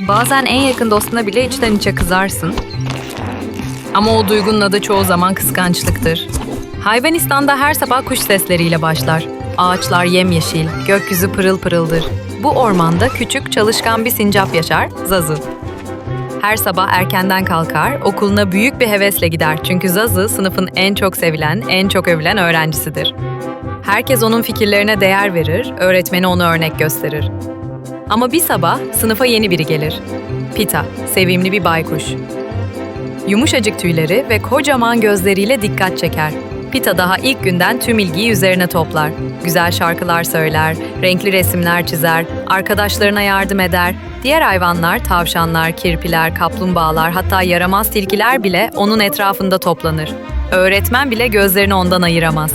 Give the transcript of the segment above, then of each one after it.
Bazen en yakın dostuna bile içten içe kızarsın. Ama o duygunun adı çoğu zaman kıskançlıktır. Hayvanistan'da her sabah kuş sesleriyle başlar. Ağaçlar yemyeşil, gökyüzü pırıl pırıldır. Bu ormanda küçük, çalışkan bir sincap yaşar, Zazu. Her sabah erkenden kalkar, okuluna büyük bir hevesle gider çünkü Zazu sınıfın en çok sevilen, en çok övülen öğrencisidir. Herkes onun fikirlerine değer verir, öğretmeni ona örnek gösterir. Ama bir sabah sınıfa yeni biri gelir. Pita, sevimli bir baykuş. Yumuşacık tüyleri ve kocaman gözleriyle dikkat çeker. Pita daha ilk günden tüm ilgiyi üzerine toplar. Güzel şarkılar söyler, renkli resimler çizer, arkadaşlarına yardım eder. Diğer hayvanlar, tavşanlar, kirpiler, kaplumbağalar hatta yaramaz tilkiler bile onun etrafında toplanır. Öğretmen bile gözlerini ondan ayıramaz.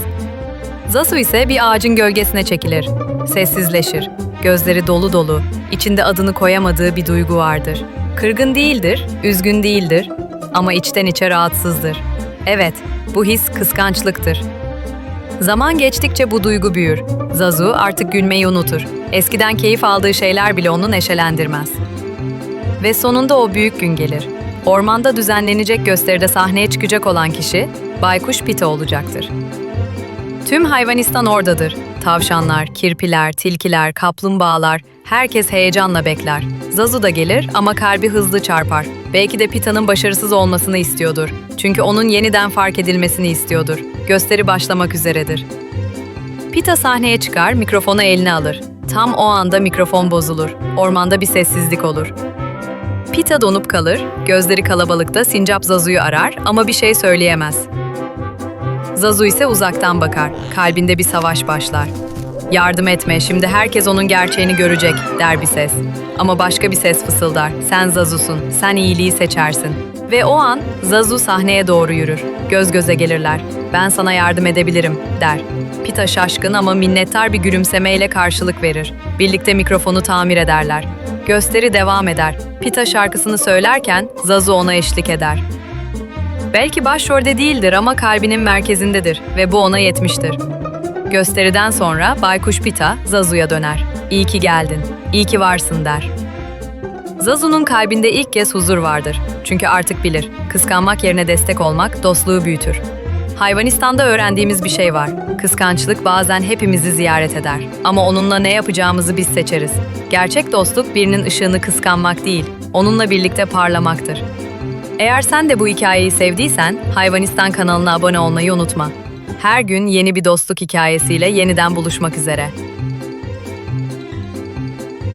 Zasu ise bir ağacın gölgesine çekilir. Sessizleşir. Gözleri dolu dolu, içinde adını koyamadığı bir duygu vardır. Kırgın değildir, üzgün değildir ama içten içe rahatsızdır. Evet, bu his kıskançlıktır. Zaman geçtikçe bu duygu büyür. Zazu artık gülmeyi unutur. Eskiden keyif aldığı şeyler bile onu neşelendirmez. Ve sonunda o büyük gün gelir. Ormanda düzenlenecek gösteride sahneye çıkacak olan kişi Baykuş Pita olacaktır. Tüm hayvanistan oradadır. Tavşanlar, kirpiler, tilkiler, kaplumbağalar, herkes heyecanla bekler. Zazu da gelir ama kalbi hızlı çarpar. Belki de Pita'nın başarısız olmasını istiyordur. Çünkü onun yeniden fark edilmesini istiyordur. Gösteri başlamak üzeredir. Pita sahneye çıkar, mikrofonu eline alır. Tam o anda mikrofon bozulur. Ormanda bir sessizlik olur. Pita donup kalır, gözleri kalabalıkta sincap Zazu'yu arar ama bir şey söyleyemez. Zazu ise uzaktan bakar. Kalbinde bir savaş başlar. Yardım etme, şimdi herkes onun gerçeğini görecek, der bir ses. Ama başka bir ses fısıldar. Sen Zazu'sun, sen iyiliği seçersin. Ve o an Zazu sahneye doğru yürür. Göz göze gelirler. Ben sana yardım edebilirim, der. Pita şaşkın ama minnettar bir gülümsemeyle karşılık verir. Birlikte mikrofonu tamir ederler. Gösteri devam eder. Pita şarkısını söylerken Zazu ona eşlik eder. Belki başrolde değildir ama kalbinin merkezindedir ve bu ona yetmiştir. Gösteriden sonra Baykuş Pita Zazu'ya döner. İyi ki geldin, iyi ki varsın der. Zazu'nun kalbinde ilk kez huzur vardır. Çünkü artık bilir, kıskanmak yerine destek olmak dostluğu büyütür. Hayvanistan'da öğrendiğimiz bir şey var. Kıskançlık bazen hepimizi ziyaret eder. Ama onunla ne yapacağımızı biz seçeriz. Gerçek dostluk birinin ışığını kıskanmak değil, onunla birlikte parlamaktır. Eğer sen de bu hikayeyi sevdiysen Hayvanistan kanalına abone olmayı unutma. Her gün yeni bir dostluk hikayesiyle yeniden buluşmak üzere.